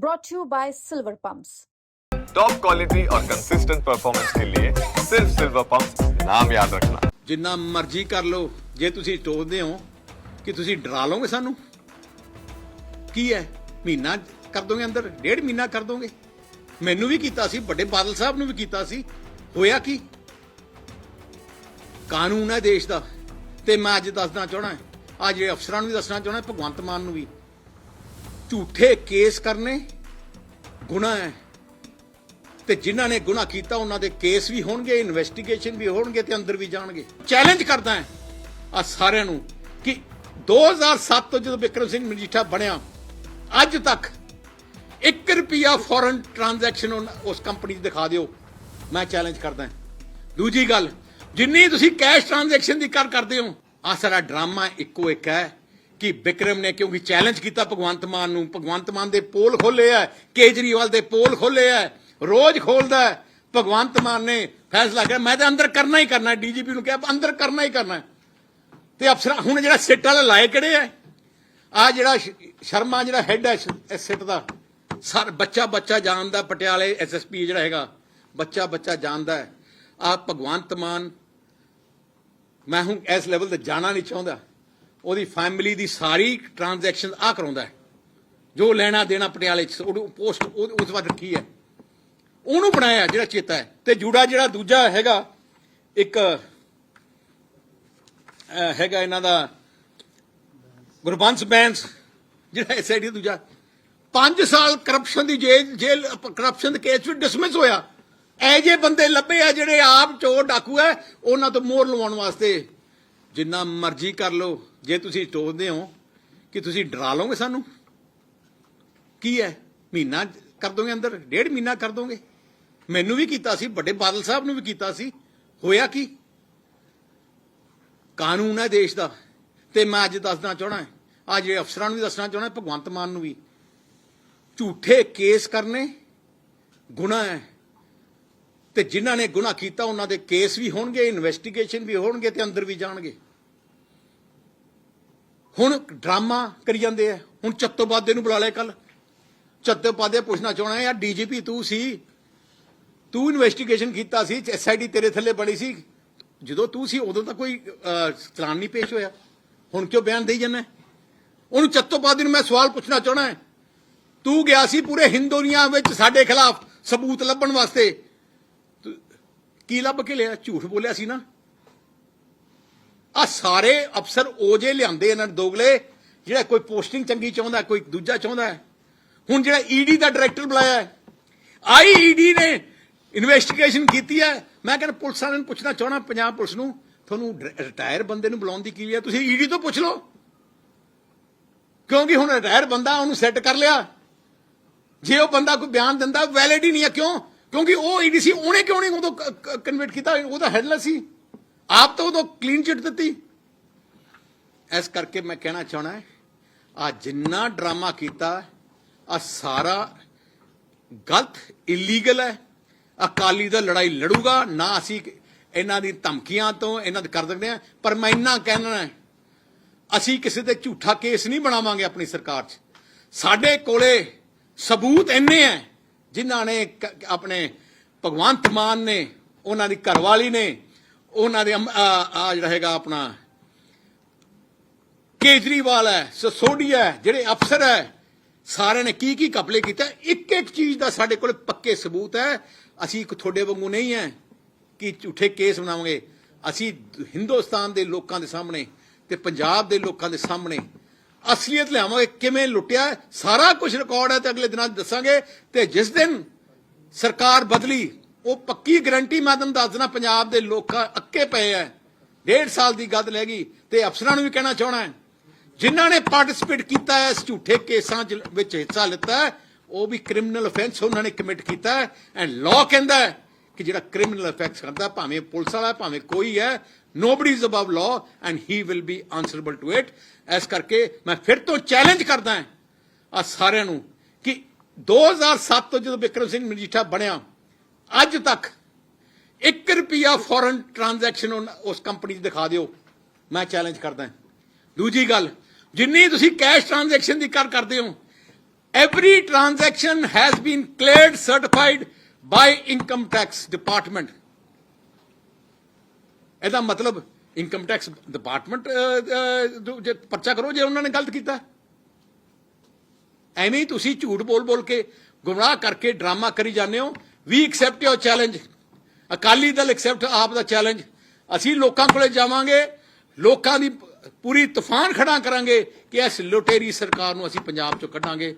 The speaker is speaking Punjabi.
brought to you by Silver Pumps. Top quality और कंसिस्टेंट परफॉर्मेंस के लिए सिर्फ सिल्वर पंप नाम याद रखना ਜਿੰਨਾ ਮਰਜ਼ੀ ਕਰ ਲਓ ਜੇ ਤੁਸੀਂ ਟੋਕਦੇ ਹੋ ਕਿ ਤੁਸੀਂ ਡਰਾ ਲਓਗੇ ਸਾਨੂੰ ਕੀ ਹੈ ਮਹੀਨਾ ਕਰ ਦੋਗੇ ਅੰਦਰ ਡੇਢ ਮਹੀਨਾ ਕਰ ਦੋਗੇ ਮੈਨੂੰ ਵੀ ਕੀਤਾ ਸੀ ਵੱਡੇ ਬਾਦਲ ਸਾਹਿਬ ਨੂੰ ਵੀ ਕੀਤਾ ਸੀ ਹੋਇਆ ਕੀ ਕਾਨੂੰਨ ਹੈ ਦੇਸ਼ ਦਾ ਤੇ ਮੈਂ ਅੱਜ ਦੱਸਣਾ ਚਾਹਣਾ ਅੱਜ ਜਿਹੜੇ ਅਫਸਰਾਂ ਨੂੰ ਵੀ ਦੱਸਣਾ ਚਾਹਣਾ ਭਗਵੰਤ ਮਾਨ ਨੂੰ ਵੀ ਝੂਠੇ ਕੇਸ ਕਰਨੇ ਗੁਨਾਹ ਹੈ। ਤੇ ਜਿਨ੍ਹਾਂ ਨੇ ਗੁਨਾਹ ਕੀਤਾ, ਉਹਨਾਂ ਦੇ ਕੇਸ ਵੀ ਹੋਣਗੇ ਇਨਵੈਸਟੀਗੇਸ਼ਨ ਵੀ ਹੋਣਗੇ ਤੇ ਅੰਦਰ ਵੀ ਜਾਣਗੇ। ਚੈਲੰਜ ਕਰਦਾ ਹਾਂ ਆ ਸਾਰਿਆਂ ਨੂੰ ਕਿ 2007 ਤੋਂ ਜਦੋਂ ਬਿਕਰਮ ਸਿੰਘ ਮਜੀਠਾ ਬਣਿਆ, ਅੱਜ ਤੱਕ 1 ਰੁਪਿਆ ਫੋਰਨ ਟ੍ਰਾਂਜੈਕਸ਼ਨ ਉਸ ਕੰਪਨੀ 'ਚ ਦਿਖਾ ਦਿਓ। ਮੈਂ ਚੈਲੰਜ ਕਰਦਾ ਦੂਜੀ ਗੱਲ, ਜਿੰਨੀ ਤੁਸੀਂ ਕੈਸ਼ ਟ੍ਰਾਂਜੈਕਸ਼ਨ ਦੀ ਕਰ ਕਰਦੇ ਹੋ ਆ ਸਾਰਾ ਡਰਾਮਾ ਇੱਕੋ ਇੱਕ ਹੈ। ਕਿ ਵਿਕਰਮ ਨੇ ਕਿਉਂਕਿ ਚੈਲੰਜ ਕੀਤਾ ਭਗਵੰਤ ਮਾਨ ਨੂੰ? ਭਗਵੰਤ ਮਾਨ ਦੇ ਪੋਲ ਖੋਲੇ ਆ, ਕੇਜਰੀਵਾਲ ਦੇ ਪੋਲ ਖੋਲੇ ਆ, ਰੋਜ਼ ਖੋਲਦਾ ਭਗਵੰਤ ਮਾਨ ਨੇ ਫੈਸਲਾ ਕਰਿਆ, ਮੈਂ ਤਾਂ ਅੰਦਰ ਕਰਨਾ ਹੀ ਕਰਨਾ ਡੀਜੀਪੀ ਨੂੰ ਕਿਹਾ, ਅੰਦਰ ਕਰਨਾ ਹੀ ਕਰਨਾ ਹੈ। ਤੇ ਅਫਸਰ, ਹੁਣ ਜਿਹੜਾ ਸਿੱਟ ਵਾਲੇ ਲਾਏ ਕਿਹੜੇ ਆ? ਆ ਜਿਹੜਾ ਸ਼ਰਮਾ ਜਿਹੜਾ ਹੈੱਡ ਹੈ ਇਸ ਸਿੱਟ ਦਾ, ਸਰ, ਬੱਚਾ ਬੱਚਾ ਜਾਣਦਾ ਪਟਿਆਲੇ ਐਸਐਸਪੀ ਜਿਹੜਾ ਹੈਗਾ, ਬੱਚਾ ਬੱਚਾ ਜਾਣਦਾ ਹੈ। ਆ ਭਗਵੰਤ ਮਾਨ, ਮੈਂ ਹੁਣ ਇਸ ਲੈਵਲ ਤੇ ਜਾਣਾ ਨਹੀਂ ਚਾਹੁੰਦਾ। ਉਹਦੀ ਫੈਮਿਲੀ ਦੀ ਸਾਰੀ ਟ੍ਰਾਂਜੈਕਸ਼ਨ ਆ ਕਰਾਉਂਦਾ ਹੈ। ਜੋ ਲੈਣਾ ਦੇਣਾ ਪਟਿਆਲੇ ਚ, ਉਹਨੂੰ ਪੋਸਟ ਉਹ- ਉਸ ਵਾਰ ਰੱਖੀ ਹੈ। ਉਹਨੂੰ ਬਣਾਇਆ ਜਿਹੜਾ ਚੇਤਾ ਹੈ। ਤੇ ਜੂੜਾ ਜਿਹੜਾ ਦੂਜਾ ਹੈਗਾ, ਇੱਕ ਹੈਗਾ ਇਹਨਾਂ ਦਾ ਗੁਰਬੰਸ ਬੈਂਸ, ਜਿਹੜਾ ਐਸਆਈਡੀ ਦੂਜਾ। 5 ਸਾਲ ਕਰਪਸ਼ਨ ਦੀ ਜੇਲ ਜੇਲ ਕਰਪਸ਼ਨ ਦੇ ਕੇਸ ਵਿੱਚ ਡਿਸਮਿਸ ਹੋਇਆ। ਐ ਜੇ ਬੰਦੇ ਲੱਭੇ ਆ ਜਿਹੜੇ ਆਪ ਚੋਰ ਡਾਕੂ ਐ ਉਹਨਾਂ ਤੋਂ ਮੋਹਰ ਲਵਾਉਣ ਵਾਸਤੇ ਜਿੰਨਾ ਮਰਜ਼ੀ ਕਰ ਲਓ, ਜੇ ਤੁਸੀਂ ਟੋਕਦੇ ਹੋ ਕਿ ਤੁਸੀਂ ਡਰਾ ਲਓਗੇ ਸਾਨੂੰ, ਕੀ ਹੈ? ਮਹੀਨਾ ਕਰ ਦੋਗੇ ਅੰਦਰ? ਡੇਢ ਮਹੀਨਾ ਕਰ ਦੋਗੇ? ਮੈਨੂੰ ਵੀ ਕੀਤਾ ਸੀ, ਵੱਡੇ ਬਾਦਲ ਸਾਹਿਬ ਨੂੰ ਵੀ ਕੀਤਾ ਸੀ। ਹੋਇਆ ਕੀ? ਕਾਨੂੰਨ ਹੈ ਦੇਸ਼ ਦਾ। ਤੇ ਮੈਂ ਅੱਜ ਦੱਸਣਾ ਚਾਹਣਾ ਅੱਜ ਜਿਹੜੇ ਅਫਸਰਾਂ ਨੂੰ ਵੀ ਦੱਸਣਾ ਚਾਹਣਾ ਭਗਵੰਤ ਮਾਨ ਨੂੰ ਵੀ। ਝੂਠੇ ਕੇਸ ਕਰਨੇ ਗੁਨਾਹ ਹੈ। ਤੇ ਜਿਨ੍ਹਾਂ ਨੇ ਗੁਨਾਹ ਕੀਤਾ, ਉਹਨਾਂ ਦੇ ਕੇਸ ਵੀ ਹੋਣਗੇ ਇਨਵੈਸਟੀਗੇਸ਼ਨ ਵੀ ਹੋਣਗੇ ਤੇ ਅੰਦਰ ਵੀ ਜਾਣਗੇ। ਹੁਣ ਡਰਾਮਾ ਕਰੀ ਜਾਂਦੇ ਆ। ਹੁਣ ਚੱਤੋਬਾਦੇ ਨੂੰ ਬੁਲਾ ਲਿਆ ਕੱਲ ਚੱਤੋਬਾਦੇ ਪੁੱਛਣਾ ਚਾਹਣਾ ਯਾਰ ਡੀਜੀਪੀ ਤੂੰ ਸੀ? ਤੂੰ ਇਨਵੈਸਟੀਗੇਸ਼ਨ ਕੀਤਾ ਸੀ ਐਸਆਈਡੀ ਤੇਰੇ ਥੱਲੇ ਬਣੀ ਸੀ? ਜਦੋਂ ਤੂੰ ਸੀ, ਉਦੋਂ ਤਾਂ ਕੋਈ ਚਲਾਨ ਨਹੀਂ ਪੇਸ਼ ਹੋਇਆ। ਹੁਣ ਕਿਉਂ ਬਿਆਨ ਦੇਈ ਜਾਂਦਾ ਉਹਨੂੰ ਚੱਤੋਬਾਦੀ ਨੂੰ ਮੈਂ ਸਵਾਲ ਪੁੱਛਣਾ ਚਾਹਣਾ ਤੂੰ ਗਿਆ ਸੀ ਪੂਰੇ ਹਿੰਦੁਨੀਆ ਵਿੱਚ ਸਾਡੇ ਖਿਲਾਫ ਸਬੂਤ ਲੱਭਣ ਵਾਸਤੇ? ਕੀ ਲੱਭ ਕੇ ਲਿਆ? ਝੂਠ ਬੋਲਿਆ ਸੀ ਨਾ। ਆ ਸਾਰੇ ਅਫਸਰ ਓਜੇ ਲਿਆਂਦੇ ਇਹਨਾਂ ਨੇ ਦੋਗਲੇ, ਜਿਹੜਾ ਕੋਈ ਪੋਸਟਿੰਗ ਚੰਗੀ ਚਾਹੁੰਦਾ, ਕੋਈ ਦੂਜਾ ਚਾਹੁੰਦਾ ਹੁਣ ਜਿਹੜਾ ਈਡੀ ਦਾ ਡਾਇਰੈਕਟਰ ਬੁਲਾਇਆ ਹੈ ਆਈਈਡੀ ਨੇ ਇਨਵੈਸਟੀਗੇਸ਼ਨ ਕੀਤੀ ਹੈ। ਮੈਂ ਕਹਿੰਦਾ ਪੁਲਿਸ ਵਾਲਿਆਂ ਨੂੰ ਪੁੱਛਣਾ ਚਾਹਣਾ ਪੰਜਾਬ ਪੁਲਿਸ ਨੂੰ, ਤੁਹਾਨੂੰ ਰਿਟਾਇਰ ਬੰਦੇ ਨੂੰ ਬੁਲਾਉਣ ਦੀ ਕੀ ਹੈ? ਤੁਸੀਂ ਈਡੀ ਤੋਂ ਪੁੱਛ ਲਓ। ਕਿਉਂਕਿ ਹੁਣ ਰਿਟਾਇਰ ਬੰਦਾ ਉਹਨੂੰ ਸੈੱਟ ਕਰ ਲਿਆ। ਜੇ ਉਹ ਬੰਦਾ ਕੋਈ ਬਿਆਨ ਦਿੰਦਾ ਵੈਲਿਡ ਹੀ ਨਹੀਂ ਹੈ। ਕਿਉਂ? ਕਿਉਂਕਿ ਉਹ ਈਡੀ ਸੀ, ਉਹਨੇ ਕਿਉਂ ਨਹੀਂ ਉਦੋਂ ਕਨਵਰਟ ਕੀਤਾ? ਉਹ ਤਾਂ ਹੈਡਲੈਸ ਸੀ। ਆਪ ਤਾਂ ਉਦੋਂ ਕਲੀਨ ਚਿੱਟ ਦਿੱਤੀ। ਇਸ ਕਰਕੇ ਮੈਂ ਕਹਿਣਾ ਚਾਹਣਾ ਹੈ, ਆ ਜਿੰਨਾ ਡਰਾਮਾ ਕੀਤਾ, ਆ ਸਾਰਾ ਗਲਤ ਇਲੀਗਲ ਹੈ। ਅਕਾਲੀ ਦਾ ਲੜਾਈ ਲੜੂਗਾ, ਨਾ ਅਸੀਂ ਇਹਨਾਂ ਦੀ ਧਮਕੀਆਂ ਤੋਂ ਇਹਨਾਂ ਦੇ ਕਰ ਸਕਦੇ ਆ ਪਰ ਮੈਂ ਇੰਨਾ ਕਹਿਣਾ ਹੈ, ਅਸੀਂ ਕਿਸੇ ਤੇ ਝੂਠਾ ਕੇਸ ਨਹੀਂ ਬਣਾਵਾਂਗੇ ਆਪਣੀ ਸਰਕਾਰ 'ਚ। ਸਾਡੇ ਕੋਲੇ ਸਬੂਤ ਇੰਨੇ ਹੈ ਜਿਨ੍ਹਾਂ ਨੇ ਕ- ਆਪਣੇ ਭਗਵੰਤ ਮਾਨ ਨੇ, ਉਹਨਾਂ ਦੀ ਘਰਵਾਲੀ ਨੇ, ਉਹਨਾਂ ਦੇ ਆ ਜਿਹੜਾ ਹੈਗਾ ਆਪਣਾ ਕੇਜਰੀਵਾਲ ਹੈ ਸਸੋਡੀਆ ਹੈ, ਜਿਹੜੇ ਅਫਸਰ ਹੈ, ਸਾਰਿਆਂ ਨੇ ਕੀ ਕੀ ਕਪਲੇ ਕੀਤਾ? ਇੱਕ ਇੱਕ ਚੀਜ਼ ਦਾ ਸਾਡੇ ਕੋਲ ਪੱਕੇ ਸਬੂਤ ਹੈ। ਅਸੀਂ ਇੱਕ ਤੁਹਾਡੇ ਵਾਂਗੂ ਨਹੀਂ ਹੈ ਕਿ ਝੂਠੇ ਕੇਸ ਬਣਾਵਾਂਗੇ। ਅਸੀਂ ਹਿੰਦੁਸਤਾਨ ਦੇ ਲੋਕਾਂ ਦੇ ਸਾਹਮਣੇ ਤੇ ਪੰਜਾਬ ਦੇ ਲੋਕਾਂ ਦੇ ਸਾਹਮਣੇ ਅਸਲੀਅਤ ਲਿਆਵਾਂਗੇ, ਕਿਵੇਂ ਲੁੱਟਿਆ, ਸਾਰਾ ਕੁਝ ਰਿਕਾਰਡ ਹੈ ਤੇ ਅਗਲੇ ਦਿਨਾਂ 'ਚ ਦੱਸਾਂਗੇ। ਤੇ ਜਿਸ ਦਿਨ ਸਰਕਾਰ ਬਦਲੀ, ਉਹ ਪੱਕੀ ਗਰੰਟੀ ਮੈਂ ਤੁਹਾਨੂੰ ਦੱਸ ਦੇਣਾ ਪੰਜਾਬ ਦੇ ਲੋਕਾਂ ਅੱਕੇ ਪਏ ਐ। ਡੇਢ ਸਾਲ ਦੀ ਗੱਲ ਲੈ ਗਈ, ਤੇ ਅਫਸਰਾਂ ਨੂੰ ਵੀ ਕਹਿਣਾ ਚਾਹਣਾ ਹੈ ਜਿਨ੍ਹਾਂ ਨੇ ਪਾਰਟਿਸਿਪੇਟ ਕੀਤਾ ਹੈ ਇਸ ਝੂਠੇ ਕੇਸਾਂ 'ਚ ਵਿੱਚ ਹਿੱਸਾ ਲਿੱਤਾ ਉਹ ਵੀ ਕ੍ਰਿਮੀਨਲ ਅਫੈਂਸ ਉਹਨਾਂ ਨੇ ਕਮਿਟ ਕੀਤਾ ਐਂਡ ਲਾਅ ਕਹਿੰਦਾ ਕਿ ਜਿਹੜਾ ਕ੍ਰਿਮੀਨਲ ਅਫੈਕਟ ਕਰਦਾ, ਭਾਵੇਂ ਪੁਲਿਸ ਵਾਲਾ, ਭਾਵੇਂ ਕੋਈ ਹੈ nobody is above law and he will be answerable to it ਇਸ ਕਰਕੇ ਮੈਂ ਫਿਰ ਤੋਂ ਚੈਲੰਜ ਕਰਦਾ ਹਾਂ ਆ ਸਾਰਿਆਂ ਨੂੰ ਕਿ 2007 ਤੋਂ ਜਦੋਂ ਬਿਕਰਮ ਸਿੰਘ ਮਜੀਠਾ ਬਣਿਆ, ਅੱਜ ਤੱਕ 1 ਰੁਪਿਆ ਫੋਰਨ ਟ੍ਰਾਂਜੈਕਸ਼ਨ ਉਸ ਕੰਪਨੀ 'ਚ ਦਿਖਾ ਦਿਓ। ਮੈਂ ਚੈਲੰਜ ਕਰਦਾ ਦੂਜੀ ਗੱਲ, ਜਿੰਨੀ ਤੁਸੀਂ ਕੈਸ਼ ਟ੍ਰਾਂਜੈਕਸ਼ਨ ਦੀ ਕਰ ਕਰਦੇ ਹੋ every transaction has been cleared, certified by income tax department ਇਹਦਾ ਮਤਲਬ ਇਨਕਮ ਟੈਕਸ ਡਿਪਾਰਟਮੈਂਟ ਜੇ ਪਰਚਾ ਕਰੋ ਜੇ ਉਹਨਾਂ ਨੇ ਗਲਤ ਕੀਤਾ। ਐਵੇਂ ਤੁਸੀਂ ਝੂਠ ਬੋਲ ਬੋਲ ਕੇ ਗੁੰਮਰਾਹ ਕਰਕੇ ਡਰਾਮਾ ਕਰੀ ਜਾਂਦੇ ਹੋ। We accept your challenge Akali Dal accept AAP the challenge ਅਸੀਂ ਲੋਕਾਂ ਕੋਲੇ ਜਾਵਾਂਗੇ। ਲੋਕਾਂ ਦੀ ਪੂਰੀ ਤੂਫਾਨ ਖੜਾ ਕਰਾਂਗੇ ਕਿ ਇਸ ਲੁਟੇਰੀ ਸਰਕਾਰ ਨੂੰ ਅਸੀਂ ਪੰਜਾਬ ਚੋਂ ਕੱਢਾਂਗੇ।